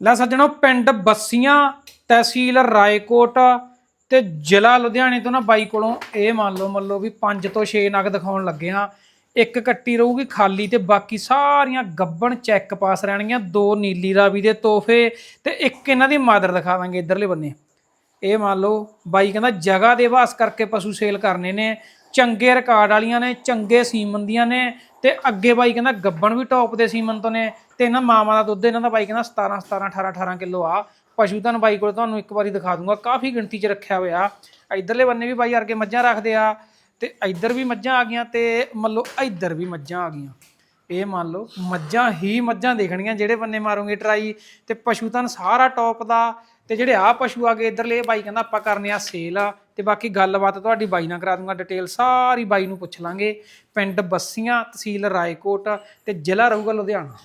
ਲੈ ਸੱਜਣੋ ਪਿੰਡ ਬੱਸੀਆਂ, ਤਹਿਸੀਲ ਰਾਏਕੋਟ ਤੇ ਜ਼ਿਲ੍ਹਾ ਲੁਧਿਆਣੇ ਤੋਂ ਨਾ ਬਾਈ ਕੋਲੋਂ ਇਹ ਮੰਨ ਲਓ ਮੰਨ ਲਓ ਵੀ 5 ਤੋਂ 6 ਨਗ ਦਿਖਾਉਣ ਲੱਗੇ ਆ ਇੱਕ ਕੱਟੀ ਰਹੂਗੀ ਖਾਲੀ ਤੇ ਬਾਕੀ ਸਾਰੀਆਂ ਗੱਬਣ ਚੈੱਕ ਪਾਸ ਰਹਿਣਗੀਆਂ, ਦੋ ਨੀਲੀ ਰਾਵੀ ਦੇ ਤੋਹਫੇ ਤੇ ਇੱਕ ਇਹਨਾਂ ਦੀ ਮਾਦਰ ਦਿਖਾ ਦਾਂਗੇ ਇਧਰਲੇ ਬੰਨੇ। ਇਹ ਮੰਨ ਲਓ, ਬਾਈ ਕਹਿੰਦਾ ਜਗ੍ਹਾ ਦੇ ਵਾਸ ਕਰਕੇ ਪਸ਼ੂ ਸੇਲ ਕਰਨੇ ਨੇ, ਚੰਗੇ ਰਿਕਾਰਡ ਵਾਲੀਆਂ ਨੇ, ਚੰਗੇ ਸੀਮਨ ਦੀਆਂ ਨੇ ਤੇ ਅੱਗੇ ਬਾਈ ਕਹਿੰਦਾ ਗੱਬਣ ਵੀ ਟੌਪ ਦੇ ਸੀਮਨ ਤੋਂ ਨੇ ਤੇ ਇਹਨਾਂ ਮਾਵਾਂ ਦਾ ਦੁੱਧ, ਇਹਨਾਂ ਦਾ ਬਾਈ ਕਹਿੰਦਾ 17 17 18 18 ਕਿਲੋ ਆ। ਪਸ਼ੂ ਤੁਹਾਨੂੰ ਬਾਈ ਕੋਲ ਤੁਹਾਨੂੰ ਇੱਕ ਵਾਰੀ ਦਿਖਾ ਦੂੰਗਾ। ਕਾਫੀ ਗਿਣਤੀ 'ਚ ਰੱਖਿਆ ਹੋਇਆ। ਇਧਰਲੇ ਬੰਨੇ ਵੀ ਬਾਈ ਅਰਗੇ ਮੱਝਾਂ ਰੱਖਦੇ ਆ ਤੇ ਇੱਧਰ ਵੀ ਮੱਝਾਂ ਆ ਗਈਆਂ ਤੇ ਮੰਨ ਲਓ ਇੱਧਰ ਵੀ ਮੱਝਾਂ ਆ ਗਈਆਂ। ਇਹ ਮੰਨ ਲਓ ਮੱਝਾਂ ਹੀ ਮੱਝਾਂ ਦੇਖਣੀਆਂ ਜਿਹੜੇ ਬੰਨੇ ਮਾਰੋਗੇ ਟਰਾਈ। ਤੇ ਪਸ਼ੂ ਤਾਂ ਸਾਰਾ ਟੌਪ ਦਾ ਤੇ ਜਿਹੜੇ ਆ ਪਸ਼ੂ ਆ ਗਏ ਇਧਰਲੇ ਬਾਈ ਕਹਿੰਦਾ ਆਪਾਂ ਕਰਨੇ ਆ ਸੇਲ ਆ। ਤੇ ਬਾਕੀ ਗੱਲਬਾਤ ਤੁਹਾਡੀ ਬਾਈ ਨਾਲ ਕਰਾ ਦੂੰਗਾ ਡਿਟੇਲ, ਸਾਰੀ ਬਾਈ ਨੂੰ ਪੁੱਛ ਲਾਂਗੇ। ਪਿੰਡ ਬੱਸੀਆਂ, ਤਹਿਸੀਲ ਰਾਏਕੋਟ ਤੇ ਜ਼ਿਲ੍ਹਾ ਰਹੂਗਾ ਲੁਧਿਆਣਾ।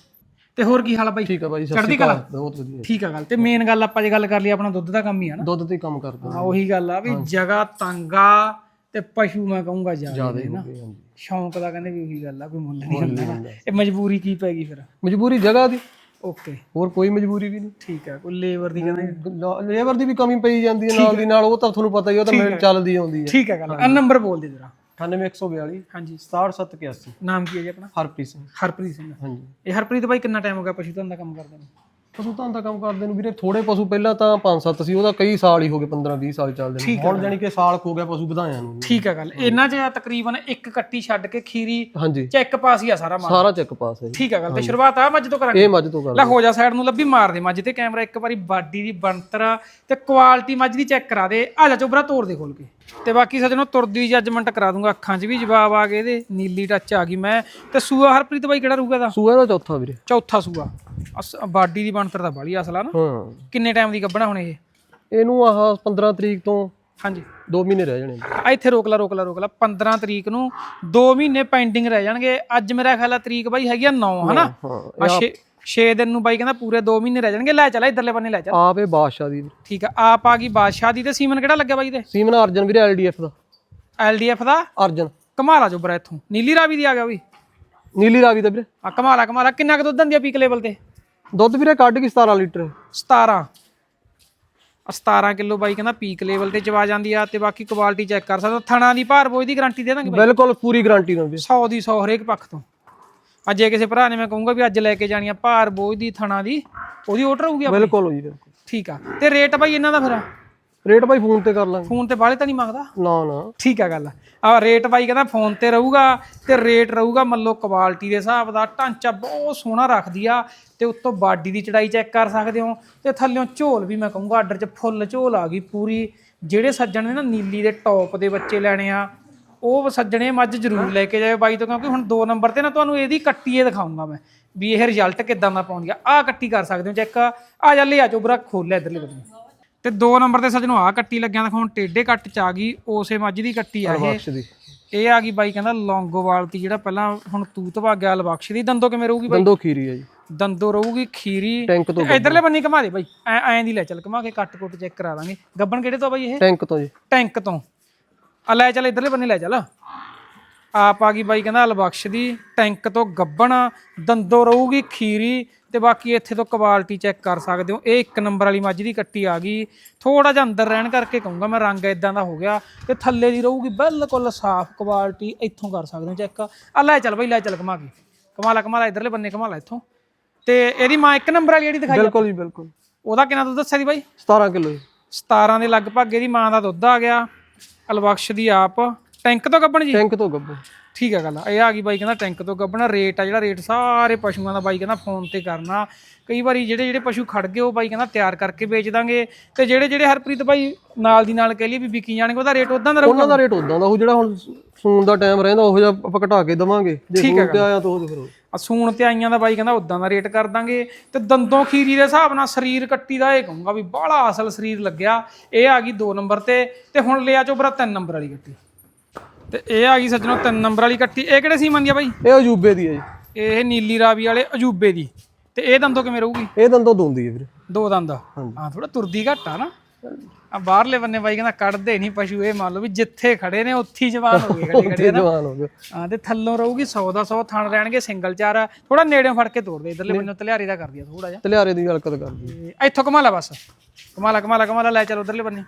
ਤੇ ਹੋਰ ਕੀ ਹਾਲ ਆ ਬਾਈ? ਠੀਕ ਆ ਬਾਈ ਸਤਿ ਚੜ੍ਹਦੀ ਸ਼੍ਰੀ ਕਲਾ? ਅਕਾਲ ਬਹੁਤ ਵਧੀਆ। ਠੀਕ ਆ ਗੱਲ ਤੇ ਮੇਨ ਗੱਲ ਆਪਾਂ ਜੇ ਗੱਲ ਕਰ ਲਈ ਆਪਣਾ ਦੁੱਧ ਦਾ ਕੰਮ ਹੀ ਆ ਨਾ। ਦੁੱਧ ਤੇ ਕੰਮ ਕਰਦਾ ਹਾਂ ਉਹੀ ਗੱਲ ਆ ਵੀ ਜਗ੍ਹਾ ਤੰਗਾ ਤੇ ਪਸ਼ੂ ਮੈਂ ਕਹੂੰਗਾ ਜ਼ਿਆਦਾ ਨੇ ਨਾ। ਹੋ ਹਾਂਜੀ। ਸ਼ੌਂਕ ਦਾ ਕਹਿੰਦੇ ਵੀ ਉਹੀ ਗੱਲ ਆ ਕੋਈ ਮੁੱਲ ਨਹੀਂ ਹੁੰਦਾ ਨਾ। ਇਹ ਮਜਬੂਰੀ ਕੀ ਪੈ ਗਈ ਫਿਰ? ਮਜਬੂਰੀ ਜਗ੍ਹਾ ਦੀ। ਓਕੇ। ਹੋਰ ਕੋਈ ਮਜਬੂਰੀ ਵੀ ਨਹੀਂ। ਠੀਕ ਆ ਕੋਈ ਲੇਬਰ ਦੀ ਕਹਿੰਦੇ? ਲੇਬਰ ਦੀ ਵੀ ਕਮੀ ਪਈ ਜਾਂਦੀ ਹੈ ਨਾਲ ਦੀ ਨਾਲ ਉਹ ਤਾਂ ਤੁਹਾਨੂੰ ਪਤਾ ਹੀ ਉਹ ਤਾਂ ਮਿਲ ਚੱਲਦੀ ਆਉਂਦੀ ਹੈ। ਠੀਕ ਆ ਗੱਲ ਆ। ਨੰਬਰ ਬੋਲ ਦੇ ਜਰਾ। 98142 ਹਾਂਜੀ। 6781 ਨਾਮ ਕੀ ਹੈ ਜੀ ਆਪਣਾ? ਹਰਪ੍ਰੀਤ ਸਿੰਘ। ਹਰਪ੍ਰੀਤ ਸਿੰਘ। ਹਾਂਜੀ। ਇਹ ਹਰਪ੍ਰੀਤ ਬਾਈ ਕਿੰਨਾ ਟਾਈਮ ਹੋ ਗਿਆ? ਪਸ਼ੂ ਧਨ ਦਾ ਕੰਮ ਕਰਦੇ ਨੂੰ? ਪਸ਼ੂ ਤਾਂ ਦਾ ਕੰਮ ਕਰਦੇ ਨੂੰ ਵੀਰੇ ਥੋੜੇ ਪਸ਼ੂ ਪਹਿਲਾਂ ਤਾਂ 5-7 ਸੀ ਉਹਦਾ ਕਈ ਸਾਲ ਹੀ ਹੋ ਗਏ 15-20 ਸਾਲ ਚੱਲਦੇ ਨੇ। ਹੁਣ ਜਾਨੀ ਕਿ ਸਾਲ ਹੋ ਗਿਆ ਪਸ਼ੂ ਵਧਾਇਆ ਨੂੰ। ਠੀਕ ਆ ਗੱਲ। ਇਹਨਾਂ 'ਚ ਤਕਰੀਬਨ ਇੱਕ ਕੱਟੀ ਛੱਡ ਕੇ ਖੀਰੀ ਚੈੱਕ ਪਾਸ ਹੀ ਆ ਸਾਰਾ ਮਾਲ। ਸਾਰਾ ਚੈੱਕ ਪਾਸ ਹੈ। ਠੀਕ ਆ ਗੱਲ। ਤੇ ਸ਼ੁਰੂਆਤ ਆ ਮੱਝ ਤੋਂ ਕਰਾਂਗੇ। ਇਹ ਮੱਝ ਤੋਂ ਗੱਲ ਲੈ ਹੋ ਜਾ ਸਾਈਡ ਨੂੰ ਲੱਭੀ ਮਾਰ ਦੇ ਮੱਝ ਤੇ ਕੈਮਰਾ ਇੱਕ ਵਾਰੀ ਬਾਡੀ ਦੀ ਬਣਤਰ ਤੇ ਕੁਆਲਿਟੀ ਮੱਝ ਦੀ ਚੈੱਕ ਕਰਾ ਦੇ। ਆ ਜਾ ਚੋਬਰਾ ਤੋੜ ਦੇ ਖੋਲ ਕੇ। ਤੇ ਬਾਕੀ ਸਜਣੋ ਤੁਰਦੀ ਜੱਜਮੈਂਟ ਕਰਾ ਦੂੰਗਾ ਅੱਖਾਂ 'ਚ ਵੀ ਜਵਾਬ ਆ ਗਏ ਇਹਦੇ। ਨੀਲੀ ਟੱਚ ਆ ਗਈ ਮੈਂ। ਤੇ ਸੂਆ ਹਰਪ੍ਰੀਤ ਬਾਈ ਕਿਹੜਾ ਰੂਗਾ ਦਾ ਸੂਆ ਦਾ ਚੌਥਾ ਵੀਰੇ। ਚੌਥਾ ਸੂਆ। ਬਾਡੀ ਦੀ ਬਣਤਰ ਦਾ ਬਾਲੀ ਅਸਲਾ ਨਾ। ਹਾਂ। ਕਿੰਨੇ ਟਾਈਮ ਦੀ ਗੱਭਣਾ ਹੁਣ ਇਹ? ਇਹਨੂੰ ਆਹ 15 ਤਰੀਕ ਤੋਂ ਹਾਂਜੀ। 2 ਮਹੀਨੇ ਰਹਿ ਜਾਣੇ। ਆ ਇੱਥੇ ਰੋਕ ਲਾ ਰੋਕ ਲਾ ਰੋਕ ਲਾ। 15 ਤਰੀਕ ਨੂੰ 2 ਮਹੀਨੇ ਪੈਂਡਿੰਗ ਰਹਿ ਜਾਣਗੇ। ਅੱਜ ਮੇਰਾ ਖਿਆਲ ਆ ਤਰੀਕ ਬਾਈ ਹੈਗੀ ਆ 9 ਹਨਾ? ਆ 6 6 ਦਿਨ ਨੂੰ ਬਾਈ ਕਹਿੰਦਾ ਪੂਰੇ 2 ਮਹੀਨੇ ਰਹਿ ਜਾਣਗੇ। ਲੈ ਚੱਲ ਇਧਰਲੇ ਬੰਨੇ ਲੈ ਚੱਲ। ਆਪ ਬਾਦਸ਼ਾਹ ਦੀ। ਠੀਕ ਆ ਆਪ ਆ ਗਈ ਬਾਦਸ਼ਾਹ ਦੀ। ਤੇ ਸੀਮਨ ਕਿਹੜਾ ਲੱਗਿਆ ਬਾਈ ਦੇ ਸੀਮਨ ਅਰਜਨ ਵੀਰੇ ਐਲਡੀਐਫ ਦਾ। ਐਲਡੀਐਫ ਦਾ? ਅਰਜਨ। ਕਮਾਲਾ ਜੋਬਰਾ ਇੱਥੋਂ। ਨੀਲੀ ਰਾਵੀ ਦੀ ਆ ਗਿਆ ਵੀ ਨੀਲੀ ਰਾਵੀ ਦਾ ਵੀਰੇ। ਆ ਕਮਾਲਾ ਕਮਾਲਾ। ਕਿੰਨਾ ਕੁ ਦੁੱਧ ਦਿੰਦੀ ਆ ਪੀਕ ਲੈਵਲ ਤੇ? ਦੁੱਧ ਵੀਰੇ ਕੱਢ ਕੇ 17 ਲੀਟਰ। 17 ਆ 17 ਕਿਲੋ ਬਾਈ ਕਹਿੰਦਾ ਪੀਕ ਲੈਵਲ ਤੇ ਚਵਾ ਜਾਂਦੀ ਆ ਤੇ ਬਾਕੀ ਕੁਆਲਿਟੀ ਚੈੱਕ ਕਰ ਸਕਦਾ। ਥਣਾ ਦੀ ਭਾਰ ਬੋਝ ਦੀ ਗਾਰੰਟੀ ਦੇ ਦਾਂਗੇ ਬਾਈ? ਬਿਲਕੁਲ ਪੂਰੀ ਗਾਰੰਟੀ ਨਾਲ ਵੀਰੇ। 100 ਦੀ 100 ਹਰੇਕ ਪੱਖ ਤੋਂ। ਅੱਜ ਜੇ ਕਿਸੇ ਭਰਾ ਨੇ ਮੈਂ ਕਹੂੰਗਾ ਵੀ ਅੱਜ ਲੈ ਕੇ ਜਾਣੀ ਆ ਭਾਰ ਬੋਝ ਦੀ ਥਣਾ ਦੀ ਉਹਦੀ ਆਰਡਰ ਹੋਊਗੀ? ਬਿਲਕੁਲ ਜੀ ਬਿਲਕੁਲ। ਠੀਕ ਆ। ਤੇ ਰੇਟ ਬਾਈ ਇਹਨਾਂ ਦਾ ਫਿਰ? ਰੇਟ ਭਾਈ ਫੋਨ ਤੇ ਕਰ ਲਾਂਗੇ। ਫੋਨ ਤੇ ਬਾਹਲੇ ਤਾਂ ਨਹੀਂ ਮੰਗਦਾ? ਨਾ ਨਾ। ਠੀਕ ਆ ਗੱਲ। ਆ ਰੇਟ ਬਾਈ ਕਹਿੰਦਾ ਫੋਨ ਤੇ ਰਹੂਗਾ ਤੇ ਰੇਟ ਰਹੂਗਾ ਮੱਲੋ ਕੁਆਲਿਟੀ ਦੇ ਹਿਸਾਬ ਦਾ। ਢਾਂਚਾ ਬਹੁਤ ਸੋਹਣਾ ਰੱਖਦੀ ਆ ਤੇ ਉੱਤੋਂ ਬਾਡੀ ਦੀ ਚੜਾਈ ਚੈੱਕ ਕਰ ਸਕਦੇ ਹੋ। ਤੇ ਥੱਲਿਓਂ ਝੋਲ ਵੀ ਮੈਂ ਕਹੂੰਗਾ ਆਰਡਰ 'ਚ ਫੁੱਲ ਝੋਲ ਆ ਗਈ ਪੂਰੀ। ਜਿਹੜੇ ਸੱਜਣ ਨੇ ਨਾ ਨੀਲੀ ਦੇ ਟੌਪ ਦੇ ਬੱਚੇ ਲੈਣੇ ਆ ਉਹ ਸੱਜਣੇ ਮੱਝ ਜ਼ਰੂਰ ਲੈ ਕੇ ਜਾਇਓ ਬਾਈ ਤੋਂ ਕਿਉਂਕਿ ਹੁਣ 2 ਨੰਬਰ ਤੇ ਨਾ ਤੁਹਾਨੂੰ ਇਹਦੀ ਕੱਟੀਏ ਦਿਖਾਉਂਗਾ ਮੈਂ ਵੀ ਇਹ ਰਿਜ਼ਲਟ ਕਿਦਾਂ ਦਾ ਪਾਉਂਦੀ ਆ। ਆਹ ਕੱਟੀ ਕਰ ਸਕਦੇ ਹੋ ਚੈੱਕ ਆ ਜਾ ਲਿਆ ਚੋਬਰਾ ਖੋਲਿਆ ਇਧਰਲੇ ਬੰਨੇ ਤੇ 2 ਨੰਬਰ ਤੇ ਸੱਜਣੋ ਆ ਕੱਟੀ ਲੱਗਿਆ ਦਿਖਾਉਣ ਟੇਡੇ ਕੱਟ ਚ ਆ ਗਈ ਉਸੇ ਮੱਝ ਦੀ ਕੱਟੀ ਆ ਇਹ। ਬਖਸ਼ ਦੀ। ਇਹ ਆ ਗਈ ਬਾਈ ਕਹਿੰਦਾ ਲੌਂਗੋਵਾਲ ਦੀ ਜਿਹੜਾ ਪਹਿਲਾਂ ਹੁਣ ਤੂਤ ਭਾਗਿਆ ਲਬਖਸ਼ ਦੀ। ਦੰਦੋ ਕਿਵੇਂ ਰਹੂਗੀ ਬਾਈ? ਦੰਦੋ ਖੀਰੀ ਹੈ ਜੀ। ਦੰਦੋ ਰਹੂਗੀ ਖੀਰੀ। ਟੈਂਕ ਤੋਂ ਤੇ ਇਧਰਲੇ ਬੰਨੇ ਘਮਾ ਦੇ ਬਾਈ। ਐ ਐਂ ਦੀ ਲੈ ਚੱਲ ਘਮਾ ਕੇ ਕੱਟ ਕੁੱਟ ਚੈੱਕ ਕਰਾ ਦਾਂਗੇ। ਗੱਬਣ ਕਿਹੜੇ ਤੋਂ ਬਾਈ ਇਹ? ਟੈਂਕ ਤੋਂ ਜੀ। ਟੈਂਕ ਤੋਂ। ਆ ਲੈ ਚੱਲ ਇਧਰਲੇ ਬੰਨੇ ਲੈ ਚੱਲ। ਆਪ ਆ ਗਈ ਬਾਈ ਕਹਿੰਦਾ ਲਬਖਸ਼ ਦੀ ਟੈਂਕ ਤੋਂ ਗੱਬਣ ਦੰਦੋ ਰਹੂਗੀ ਖੀਰੀ ਤੇ ਬਾਕੀ ਇੱਥੇ ਤੋਂ ਕੁਆਲਿਟੀ ਚੈੱਕ ਕਰ ਸਕਦੇ ਹੋ। ਇਹ ਇੱਕ ਨੰਬਰ ਵਾਲੀ ਮੱਝ ਦੀ ਕੱਟੀ ਆ ਗਈ। ਥੋੜਾ ਜਿਹਾ ਅੰਦਰ ਰਹਿਣ ਕਰਕੇ ਕਹੂੰਗਾ ਮੈਂ ਰੰਗ ਇਦਾਂ ਦਾ ਹੋ ਗਿਆ ਤੇ ਥੱਲੇ ਦੀ ਰਹੂਗੀ ਬਿਲਕੁਲ ਸਾਫ਼ ਕੁਆਲਿਟੀ ਇੱਥੋਂ ਕਰ ਸਕਦੇ ਹੋ ਚੈੱਕ ਆ ਲੈ ਚੱਲ ਬਾਈ ਲੈ ਚੱਲ ਘਮਾ ਕੇ। ਕਮਾਲਾ ਕਮਾਲਾ ਇਧਰਲੇ ਬੰਨੇ ਕਮਾਲਾ ਇੱਥੋਂ। ਤੇ ਇਹਦੀ ਮਾਂ ਇੱਕ ਨੰਬਰ ਵਾਲੀ ਜਿਹੜੀ ਦਿਖਾਈ ਬਿਲਕੁਲ ਜੀ ਬਿਲਕੁਲ। ਉਹਦਾ ਕਿੰਨਾ ਦੁੱਧ ਦੱਸਿਆ ਦੀ ਬਾਈ? 17 ਕਿਲੋ ਜੀ। 17 ਦੇ ਲਗਭਗ ਇਹਦੀ ਮਾਂ ਦਾ ਦੁੱਧ ਆ ਗਿਆ। ਅਲਬਖਸ਼ ਦੀ ਆਪ ਟੈਂਕ ਤੋਂ ਕੱਢਣ ਜੀ? ਟੈਂਕ ਤੋਂ ਗੱਬੋ ਠੀਕ ਆ ਗੱਲ ਇਹ ਆ ਗਈ ਬਾਈ ਕਹਿੰਦਾ ਟੈਂਕ ਤੋਂ ਕੱਢਣਾ ਰੇਟ ਆ ਜਿਹੜਾ ਰੇਟ ਸਾਰੇ ਪਸ਼ੂਆਂ ਦਾ ਬਾਈ ਕਹਿੰਦਾ ਫੋਨ ਤੇ ਕਰਨਾ। ਕਈ ਵਾਰੀ ਜਿਹੜੇ ਜਿਹੜੇ ਪਸ਼ੂ ਖੜ ਗਏ ਉਹ ਬਾਈ ਕਹਿੰਦਾ ਤਿਆਰ ਕਰਕੇ ਵੇਚ ਦਾਂਗੇ। ਤੇ ਜਿਹੜੇ ਜਿਹੜੇ ਹਰਪ੍ਰੀਤ ਬਾਈ ਨਾਲ ਦੀ ਨਾਲ ਕਹਿ ਲਈ ਵੀ ਵਿਕੀ ਜਾਣਗੇ ਉਹਦਾ ਰੇਟ ਉਦਾਂ ਦਾ ਉਹਨਾਂ ਦਾ ਰੇਟ ਉਦਾਂ ਦਾ ਉਹ ਜਿਹੜਾ ਹੁਣ ਸੂਨ ਦਾ ਟਾਈਮ ਰਹਿੰਦਾ ਉਹ ਜਿਹਾ ਆਪਾਂ ਘਟਾ ਕੇ ਦਵਾਂਗੇ। ਜੇ ਫੋਨ ਤੇ ਆਇਆ ਤਾਂ ਉਹ ਫਿਰ ਉਹ। ਆ ਸੂਣ ਤੇ ਆਈਆਂ ਦਾ ਬਾਈ ਕਹਿੰਦਾ ਉਦਾਂ ਦਾ ਰੇਟ ਕਰ ਦਾਂਗੇ। ਤੇ ਦੰਦੋਂ ਖੀਰੀ ਦੇ ਹਿਸਾਬ ਨਾਲ ਸਰੀਰ ਕੱਟੀ ਦਾ ਇਹ ਕਹੂੰਗਾ ਵੀ ਬਾਹਲਾ ਅਸਲ ਸਰੀਰ ਲੱਗਿਆ। ਇਹ ਆ ਗਈ 2 ਨੰਬਰ ਤੇ। ਤੇ ਹੁਣ ਲਿਆ ਚੋਬਰਾ 3 ਨੰਬਰ ਵਾਲੀ ਕੱਟੀ ਤੇ ਇਹ ਆ ਗਈ ਸੱਜਣੋ 3 ਨੰਬਰ ਵਾਲੀ ਕੱਟੀ ਇਹ ਕਿਹੜੇ ਸੀ ਮੰਦੀ ਆ ਬਾਈ? ਇਹ ਅਜੂਬੇ ਦੀ ਹੈ ਜੀ। ਇਹ ਨੀਲੀ ਰਾਵੀ ਵਾਲੇ ਅਜੂਬੇ ਦੀ। ਤੇ ਇਹ ਦੰਦੋਂ ਕਿਵੇਂ ਰਹੂਗੀ? ਇਹ ਦੰਦੋਂ ਦੋਂਦੀ ਹੈ ਵੀਰੇ। ਦੋ ਦੰਦ। ਹਾਂ ਥੋੜਾ ਤੁਰਦੀ ਘੱਟ ਆ ਨਾ। ਆ ਬਾਹਰਲੇ ਬੰਨੇ ਬਾਈ ਕਹਿੰਦਾ ਕੱਢਦੇ ਨਹੀਂ ਪਸ਼ੂ ਇਹ ਮੰਨ ਲਓ ਵੀ ਜਿੱਥੇ ਖੜੇ ਨੇ ਉੱਥੇ ਹੀ ਜਵਾਨ ਹੋ ਗਏ ਖੜੇ ਖੜੇ ਤੇ ਜਵਾਨ ਹੋ ਗਏ। ਹਾਂ ਤੇ ਥੱਲੋਂ ਰਹੂਗੀ 100 ਦਾ 100 ਥਣ ਰਹਿਣਗੇ ਸਿੰਗਲ ਚਾਰ। ਥੋੜਾ ਨੇੜਿਓਂ ਫੜ ਕੇ ਤੋੜ ਦੇ ਇਧਰਲੇ ਬੰਨੋਂ ਤਲਿਆਰੀ ਦਾ ਕਰਦੀ ਆ ਥੋੜਾ ਜਿਹਾ। ਤਲਿਆਰੇ ਦੀ ਹਲਕਤ ਕਰਦੀ ਇੱਥੋਂ ਕਮਾਲਾ ਬਸ। ਕਮਾਲਾ ਕਮਾਲਾ ਕਮਾਲਾ ਲੈ ਚੱਲ ਉਧਰਲੇ ਬੰਨੇ।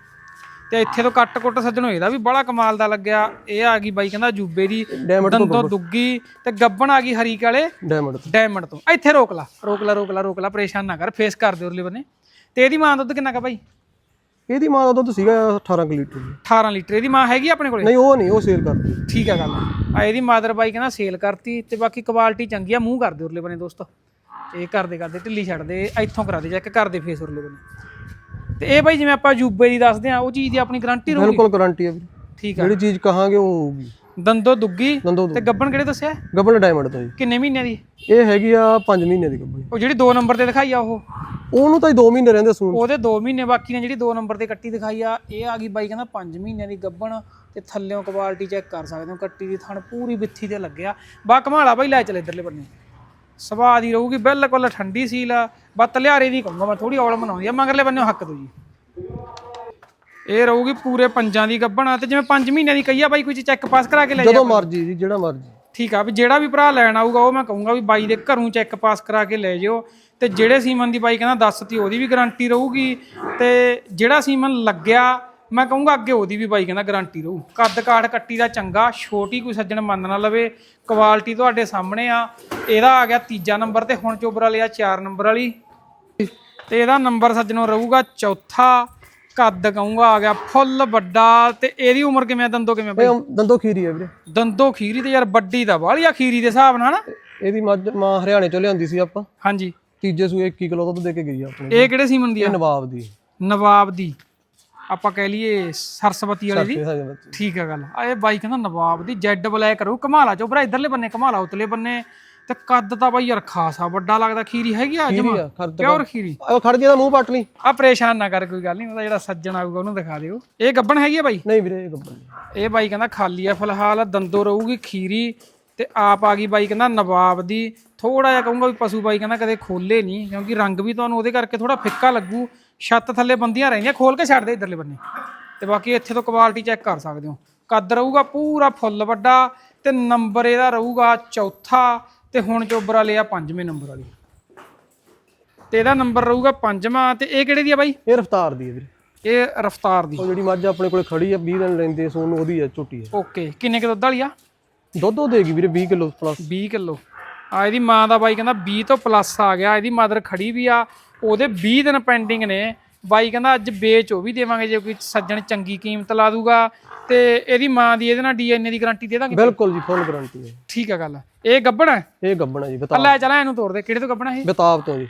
ਤੇ ਇੱਥੇ ਤੋਂ ਕੱਟ ਕੁੱਟ ਸੱਜਣੋ ਇਹਦਾ ਵੀ ਬੜਾ ਕਮਾਲ ਦਾ ਲੱਗਿਆ। ਇਹ ਆ ਗਈ ਬਾਈ ਕਹਿੰਦਾ ਜੂਬੇ ਦੀ ਦੰਦੋਂ ਦੁੱਗੀ ਤੇ ਗੱਬਣ ਆ ਗਈ ਹਰੀਕ ਵਾਲੇ ਡਾਇਮੰਡ ਤੋਂ। ਡਾਇਮੰਡ ਤੋਂ। ਇੱਥੇ ਰੋਕ ਲਾ ਰੋਕ ਲਾ ਰੋਕ ਲਾ ਰੋਕ ਲਾ ਪਰੇਸ਼ਾਨ ਨਾ ਕਰ ਫੇਸ ਕਰ ਦੇ ਉਰਲੇ ਬੰਨੇ। ਤੇ ਇਹਦੀ ਮਾਂ ਦਾ ਦੁੱਧ ਕਿੰਨਾ ਕਾ ਬਾਈ? ਇਹਦੀ ਮਾਂ ਦਾ ਦੁੱਧ ਸੀਗਾ 18 ਕੁ ਲੀਟਰ। ਦੀ 18 ਲੀਟਰ। ਇਹਦੀ ਮਾਂ ਹੈਗੀ ਆਪਣੇ ਕੋਲੇ? ਨਹੀਂ ਉਹ ਨਹੀਂ ਉਹ ਸੇਲ ਕਰਦੀ। ਠੀਕ ਆ ਗੱਲ। ਆ ਇਹਦੀ ਮਾਦਰ ਬਾਈ ਕਹਿੰਦਾ ਸੇਲ ਕਰਤੀ ਤੇ ਬਾਕੀ ਕੁਆਲਿਟੀ ਚੰਗੀ ਆ ਮੂੰਹ ਕਰਦੇ ਉਰਲੇ ਬੰਨੇ ਦੋਸਤੋ। ਇਹ ਕਰਦੇ ਕਰਦੇ ਢਿੱਲੀ ਛੱਡ ਦੇ ਇੱਥੋਂ ਕਰਾ ਦੇ ਚੈੱਕ ਕਰਦੇ ਫੇਸ ਉਰਲੇ ਬੰਨੇ। ਤੇ ਇਹ ਬਾਈ ਜਿਵੇਂ ਆਪਾਂ ਜੂਬੇ ਦੀ ਦੱਸਦੇ ਆ ਉਹ ਚੀਜ਼ ਦੀ ਆਪਣੀ ਗਾਰੰਟੀ ਰਹੂਗੀ। ਬਿਲਕੁਲ ਗਾਰੰਟੀ ਹੈ ਵੀਰੇ। ਠੀਕ ਆ। ਜਿਹੜੀ ਚੀਜ਼ ਕਹਾਂਗੇ ਉਹ ਹੋਊਗੀ। ਦੰਦੋ ਦੁੱਗੀ। ਦੰਦੋ ਤੇ ਗੱਬਣ ਕਿਹੜੇ ਦੱਸਿਆ? ਗੱਬਲ ਡਾਇਮੰਡ ਤੋਂ ਜੀ। ਕਿੰਨੇ ਮਹੀਨਿਆਂ ਦੀ? ਇਹ ਹੈਗੀ ਆ 5 ਮਹੀਨੇ ਦੀ ਗੱਬਲ ਉਹ ਜਿਹੜੀ 2 ਨੰਬਰ ਤੇ ਦਿਖਾਈ ਆ ਉਹ। ਉਹਨੂੰ ਤਾਂ 2 ਮਹੀਨੇ ਰਹਿੰਦੇ ਸੂਣ ਉਹਦੇ 2 ਮਹੀਨੇ ਬਾਕੀ ਨੇ ਜਿਹੜੀ 2 ਨੰਬਰ ਤੇ ਕੱਟੀ ਦਿਖਾਈ ਆ ਇਹ ਆ ਗਈ ਬਾਈ ਕਹਿੰਦਾ 5 ਮਹੀਨਿਆਂ ਦੀ ਗੱਬਣ ਤੇ ਥੱਲਿਓਂ ਕੁਆਲਿਟੀ ਚੈੱਕ ਕਰ ਸਕਦੇ ਹੋ ਕੱਟੀ ਦੀ ਥਣ ਪੂਰੀ ਬਿੱਥੀ ਤੇ ਲੱਗਿਆ ਬਾ ਕਮਾਲਾ ਬਾਈ ਲੈ ਚੱਲ ਇਧਰਲੇ ਬੰਨੇ। ਸਵਾਦ ਹੀ ਰਹੂਗੀ ਬਿਲਕੁਲ ਠੰਡੀ ਸੀਲ ਆ। ਬਾ ਤਲਿਆਰੇ ਦੀ ਕਹੂੰਗਾ ਮੈਂ ਥੋੜੀ ਔਲ ਬਣਾਉਂਦੀ ਆ ਮਗਰਲੇ ਬੰਨੇ ਹੱਕ ਦੋ ਜੀ। ਇਹ ਰਹੂਗੀ ਪੂਰੇ ਪੰਜਾਂ ਦੀ ਗੱਬਣ ਆ ਤੇ ਜਿਵੇਂ 5 ਮਹੀਨਿਆਂ ਦੀ ਕਹੀ ਆ ਬਾਈ ਕੋਈ ਚੈੱਕ ਪਾਸ ਕਰਾ ਕੇ ਲੈ ਜਾ ਜਦੋਂ ਮਰਜ਼ੀ ਜੀ ਜਿਹੜਾ ਮਰਜ਼ੀ। ਠੀਕ ਆ ਵੀ ਜਿਹੜਾ ਵੀ ਭਰਾ ਲੈਣ ਆਊਗਾ ਉਹ ਮੈਂ ਕਹੂੰਗਾ ਵੀ ਬਾਈ ਦੇ ਘਰੋਂ ਚੈੱਕ ਪਾਸ ਕਰਾ ਕੇ ਲੈ ਜਿਓ। ਤੇ ਜਿਹੜੇ ਸੀਮਨ ਦੀ ਬਾਈ ਕਹਿੰਦਾ ਦੱਸਤੀ ਉਹਦੀ ਵੀ ਗਾਰੰਟੀ ਰਹੂਗੀ। ਤੇ ਜਿਹੜਾ ਸੀਮਨ ਲੱਗਿਆ ਮੈਂ ਕਹੂੰਗਾ ਅੱਗੇ ਉਹਦੀ ਵੀ ਬਾਈ ਕਹਿੰਦਾ ਗਾਰੰਟੀ ਰਹੂ। ਕੱਦ ਕਾਠ ਕੱਟੀ ਦਾ ਚੰਗਾ ਛੋਟੀ ਕੋਈ ਸੱਜਣ ਮੰਨ ਨਾ ਲਵੇ ਕੁਆਲਿਟੀ ਤੁਹਾਡੇ ਸਾਹਮਣੇ ਆ। ਇਹਦਾ ਆ ਗਿਆ ਤੀਜਾ ਨੰਬਰ ਤੇ ਹੁਣ ਚੋਬਰਾ ਲਿਆ 4 ਨੰਬਰ ਵਾਲੀ। ਤੇ ਇਹਦਾ ਨੰਬਰ ਸੱਜਣੋਂ ਰਹੂਗਾ ਚੌਥਾ। ਕੱਦ ਕਹੂੰਗਾ ਆ ਗਿਆ ਫੁੱਲ ਵੱਡਾ ਤੇ ਇਹਦੀ ਉਮਰ ਕਿਵੇਂ ਆ, ਦੰਦੋ ਕਿਵੇਂ ਬਾਈ? ਇਹ ਦੰਦੋ ਖੀਰੀ ਹੈ ਵੀਰੇ। ਦੰਦੋ ਖੀਰੀ ਤੇ ਯਾਰ ਵੱਡੀ ਦਾ ਵਾਲੀ ਆ ਖੀਰੀ ਦੇ ਹਿਸਾਬ ਨਾਲ। ਨਾ ਇਹਦੀ ਮੱਝ ਮਾਂ ਹਰਿਆਣੇ ਚੋਂ ਲਿਆਂਦੀ ਸੀ ਆਪਾਂ। ਹਾਂਜੀ। ਤੀਜੇ ਸੂਏ 21 ਕਿਲੋ ਦੁੱਧ ਦੇ ਕੇ ਗਈ ਆ ਆਪਣੇ ਇਹ ਕਿਹੜੇ ਸੀਮਨ ਦੀ ਆ? ਨਵਾਬ ਦੀ। ਨਵਾਬ ਦੀ। ਆਪਾਂ ਕਹਿ ਲਈਏ ਸਰਸਵਤੀ ਵਾਲੇ ਦੀ। ਠੀਕ ਆ ਗੱਲ। ਆ ਇਹ ਬਾਈ ਕਹਿੰਦਾ ਨਵਾਬ ਦੀ ਜੈਡ ਬਲੈਕ ਕਰੂ। ਕਮਾਲਾ ਚੋਬਰਾ ਇਧਰਲੇ ਬੰਨੇ ਕਮਾਲਾ ਉਤਲੇ ਬੰਨੇ। ਤੇ ਕੱਦ ਤਾਂ ਬਾਈ ਯਾਰ ਖਾਸਾ ਵੱਡਾ ਲੱਗਦਾ। ਖੀਰੀ ਹੈਗੀ ਆ ਜਮਾ ਆ ਪਿਓਰ ਖੀਰੀ। ਉਹ ਖੜ ਗਿਆ ਮੂੰਹ ਪੱਟ ਲਈ। ਆ ਪਰੇਸ਼ਾਨ ਨਾ ਕਰ ਕੋਈ ਗੱਲ ਨਹੀਂ ਉਹਦਾ ਜਿਹੜਾ ਸੱਜਣ ਆਊਗਾ ਉਹਨੂੰ ਦਿਖਾ ਦਿਓ। ਇਹ ਗੱਬਣ ਹੈਗੀ ਆ ਬਾਈ? ਨਹੀਂ ਵੀਰੇ ਇਹ ਨਹੀਂ। ਇਹ ਬਾਈ ਕਹਿੰਦਾ ਖਾਲੀ ਆ ਫਿਲਹਾਲ ਦੰਦੋ ਰਹੂਗੀ ਖੀਰੀ। ਤੇ ਆਪ ਆ ਗਈ ਬਾਈ ਕਹਿੰਦਾ ਨਵਾਬ ਦੀ। ਥੋੜਾ ਜਿਹਾ ਕਹੂੰਗਾ ਵੀ ਪਸ਼ੂ ਬਾਈ ਕਹਿੰਦਾ ਕਦੇ ਖੋਲੇ ਨਹੀਂ ਕਿਉਂਕਿ ਰੰਗ ਵੀ ਤੁਹਾਨੂੰ ਉਹਦੇ ਕਰਕੇ ਥੋੜਾ ਫਿੱਕਾ ਲੱਗੂ। ਛੱਤ ਥੱਲੇ ਬੰਦੀਆਂ ਰਹਿੰਦੀਆਂ ਖੋਲ ਕੇ ਛੱਡ ਦੇ ਇਧਰਲੇ ਬੰਨੇ। ਤੇ ਬਾਕੀ ਇੱਥੇ ਤੋਂ ਕੁਆਲਿਟੀ ਚੈੱਕ ਕਰ ਸਕਦੇ ਹੋ। ਕੱਦ ਰਹੂਗਾ ਪੂਰਾ ਫੁੱਲ ਵੱਡਾ ਤੇ ਨੰਬਰ ਇਹਦਾ ਰਹੂਗਾ ਚੌਥਾ ਤੇ ਹੁਣ ਚੋਬਰਾ ਲਿਆ ਪੰਜਵੇਂ ਨੰਬਰ ਵਾਲੀ। ਤੇ ਇਹਦਾ ਨੰਬਰ ਰਹੂਗਾ ਪੰਜਵਾਂ ਤੇ ਇਹ ਕਿਹੜੇ ਦੀ ਆ ਬਾਈ? ਇਹ ਰਫਤਾਰ ਦੀ ਹੈ ਵੀਰੇ। ਇਹ ਰਫਤਾਰ ਦੀ। ਉਹ ਜਿਹੜੀ ਮੱਝ ਆਪਣੇ ਕੋਲੇ ਖੜੀ ਆ 20 ਦਿਨ ਲੈਂਦੇ ਸੋਨ ਉਹਦੀ ਆ ਝੋਟੀ ਹੈ ਓਕੇ ਕਿੰਨੇ ਕਿ ਦੁੱਧ ਵਾਲੀ ਆ? ਦੁੱਧ ਉਹ ਦੇਗੀ ਵੀਰੇ 20 ਕਿਲੋ ਪਲੱਸ 20 ਕਿਲੋ। ਆ ਇਹਦੀ ਮਾਂ ਦਾ ਬਾਈ ਕਹਿੰਦਾ 20 ਤੋਂ ਪਲੱਸ ਆ ਗਿਆ ਇਹਦੀ ਮਦਰ ਖੜੀ ਵੀ ਆ ਉਹਦੇ 20 ਦਿਨ ਪੈਂਡਿੰਗ ਨੇ। ਬਾਈ ਕਹਿੰਦਾ ਅੱਜ ਵੇਚ ਉਹ ਵੀ ਦੇਵਾਂਗੇ ਜੇ ਕੋਈ ਸੱਜਣ ਚੰਗੀ ਕੀਮਤ ਲਾ ਦੂਗਾ। ਤੇ ਇਹਦੀ ਮਾਂ ਦੀ ਇਹਦੇ ਨਾਲ ਡੀਐਨਏ ਦੀ ਗਾਰੰਟੀ ਦੇ ਦਾਂਗੇ? ਬਿਲਕੁਲ ਜੀ ਫੁੱਲ ਗਾਰੰਟੀ ਹੈ। ਠੀਕ ਆ ਗੱਲ। ਇਹ ਗੱਬਣ ਹੈ? ਇਹ ਗੱਬਣਾ ਜੀ ਆ ਬਤਾ ਲੈ ਚਲਾ ਇਹਨੂੰ ਤੋੜ ਦੇ। ਕਿਹੜੇ ਤੋਂ ਗੱਬਣ ਹੈ ਇਹ? ਬਤਾਬ ਤੋਂ ਜੀ।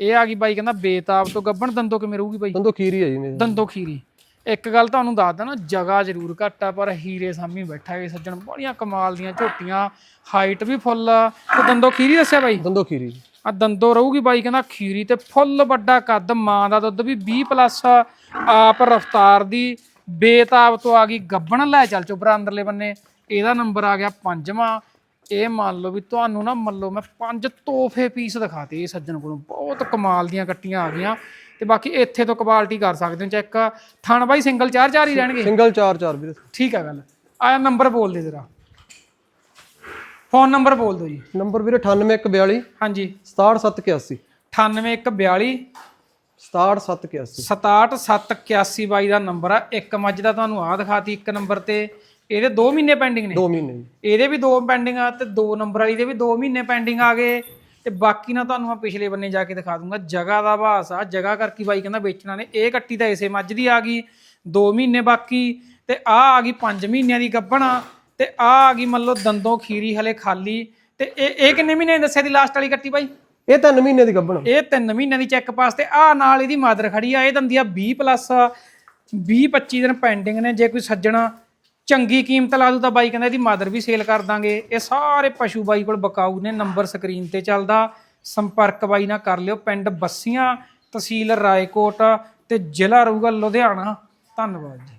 ਇਹ ਆ ਗਈ ਬਾਈ ਕਹਿੰਦਾ ਬੇਤਾਬ ਤੋਂ ਗੱਬਣ ਦੰਦੋ ਕਿਵੇਂ ਰਹੂਗੀ ਬਾਈ? ਦੰਦੋ ਖੀਰੀ ਹੈ ਜੀ ਮੇਰੇ ਦੰਦੋ ਖੀਰੀ। ਇੱਕ ਗੱਲ ਤੁਹਾਨੂੰ ਦੱਸ ਦਣਾ ਜਗ੍ਹਾ ਜ਼ਰੂਰ ਘੱਟ ਆ ਪਰ ਹੀਰੇ ਸਾਹਮਣੇ ਬੈਠਾ ਹੈ ਸੱਜਣ ਬੜੀਆਂ ਕਮਾਲ ਦੀਆਂ ਝੋਟੀਆਂ ਹਾਈਟ ਵੀ ਫੁੱਲ ਆ। ਤੇ ਦੰਦੋ ਖੀਰੀ ਦੱਸਿਆ ਬਾਈ? ਦੰਦੋ ਖੀਰੀ ਆ ਦੰਦੋ ਰਹੂਗੀ ਬਾਈ ਕਹਿੰਦਾ ਖੀਰੀ ਤੇ ਫੁੱਲ ਵੱਡਾ ਕੱਦ ਮਾਂ ਦਾ ਦੁੱਧ ਵੀ 20 ਪਲੱਸ ਆਪ ਰਫਤਾਰ ਦੀ ਬੇਤਾਬ ਤੋਂ ਆ ਗਈ ਗੱਬਣ ਲੈ ਚੱਲ ਚੁਬਰਾ ਅੰਦਰਲੇ ਬੰਨੇ। ਇਹਦਾ ਨੰਬਰ ਆ ਗਿਆ ਪੰਜਵਾਂ। ਇਹ ਮੰਨ ਲਓ ਵੀ ਤੁਹਾਨੂੰ ਨਾ ਮੰਨ ਲਓ ਮੈਂ ਪੰਜ ਤੋਹਫੇ ਪੀਸ ਦਿਖਾਤੇ ਇਹ ਸੱਜਣ ਕੋਲੋਂ ਬਹੁਤ ਕਮਾਲ ਦੀਆਂ ਕੱਟੀਆਂ ਆ ਗਈਆਂ। ਤੇ ਬਾਕੀ ਇੱਥੇ ਤੋਂ ਕੁਆਲਿਟੀ ਕਰ ਸਕਦੇ ਹੋ ਚੈੱਕ। ਥਣ ਬਾਈ ਸਿੰਗਲ ਚਾਰ ਚਾਰ ਹੀ ਰਹਿਣਗੇ? ਸਿੰਗਲ 4-4 ਵੀਰੇ। ਠੀਕ ਆ ਗੱਲ। ਆਇਆ ਨੰਬਰ ਬੋਲ ਦੇ ਜਰਾ। ਫੋਨ ਨੰਬਰ ਬੋਲ ਦਿਓ ਜੀ। ਨੰਬਰ ਵੀਰੇ 98142 ਹਾਂਜੀ। 67781 98142 67781 67781 ਬਾਈ ਦਾ ਨੰਬਰ ਆ। ਇੱਕ ਮੱਝ ਦਾ ਤੁਹਾਨੂੰ ਆ ਦਿਖਾਤੀ ਇੱਕ ਨੰਬਰ ਤੇ। ਇਹਦੇ 2 ਮਹੀਨੇ ਪੈਂਡਿੰਗ ਨੇ? 2 ਮਹੀਨੇ ਜੀ। ਇਹਦੇ ਵੀ 2 ਪੈਂਡਿੰਗ ਆ ਤੇ 2 ਨੰਬਰ ਵਾਲੀ ਦੇ ਵੀ 2 ਮਹੀਨੇ ਪੈਂਡਿੰਗ ਆ ਗਏ। ਤੇ ਬਾਕੀ ਨਾ ਤੁਹਾਨੂੰ ਮੈਂ ਪਿਛਲੇ ਬੰਨੇ ਜਾ ਕੇ ਦਿਖਾ ਦੂੰਗਾ ਜਗ੍ਹਾ ਦਾ ਭਾਸ ਆ ਜਗ੍ਹਾ ਕਰਕੇ ਬਾਈ ਕਹਿੰਦਾ ਵੇਚਣਾ ਨੇ ਇਹ ਕੱਟੀ ਤਾਂ ਇਸੇ ਮੱਝ ਦੀ ਆ ਗਈ 2 ਮਹੀਨੇ ਬਾਕੀ ਤੇ ਆ ਆ ਗਈ 5 ਮਹੀਨਿਆਂ ਦੀ ਗੱਭਣਾ ਤੇ ਆ ਆ ਗਈ ਮੰਨ ਲਓ ਦੰਦੋਂ ਖੀਰੀ ਹਲੇ ਖਾਲੀ ਤੇ ਇਹ ਇਹ ਕਿੰਨੇ ਮਹੀਨੇ ਦੱਸਿਆ ਦੀ ਲਾਸਟ ਵਾਲੀ ਕੱਟੀ ਬਾਈ? ਇਹ 3 ਮਹੀਨੇ ਦੀ ਗੱਬਣ ਇਹ 3 ਮਹੀਨਿਆਂ ਦੀ ਚੈੱਕ ਪਾਸ ਤੇ ਆ ਨਾਲ ਇਹਦੀ ਮਾਦਰ ਖੜੀ ਆ ਇਹ ਦੰਦੀ ਆ 20 ਪਲੱਸ 20 25 ਦਿਨ ਪੈਂਡਿੰਗ ਨੇ ਜੇ ਕੋਈ ਸੱਜਣਾ ਚੰਗੀ ਕੀਮਤ ਲਾ ਦੂ ਤਾਂ ਬਾਈ ਕਹਿੰਦਾ ਇਹਦੀ ਮਾਦਰ ਵੀ ਸੇਲ ਕਰ ਦਾਂਗੇ। ਇਹ ਸਾਰੇ ਪਸ਼ੂ ਬਾਈ ਕੋਲ ਬਕਾਊ ਨੇ ਨੰਬਰ ਸਕਰੀਨ ਤੇ ਚੱਲਦਾ। ਸੰਪਰਕ ਬਾਈ ਨਾਲ ਕਰ ਲਿਓ, ਪਿੰਡ ਬੱਸੀਆਂ, ਤਹਿਸੀਲ ਰਾਏਕੋਟ ਤੇ ਜ਼ਿਲ੍ਹਾ ਰਹੂਗਾ ਲੁਧਿਆਣਾ। ਧੰਨਵਾਦ ਜੀ।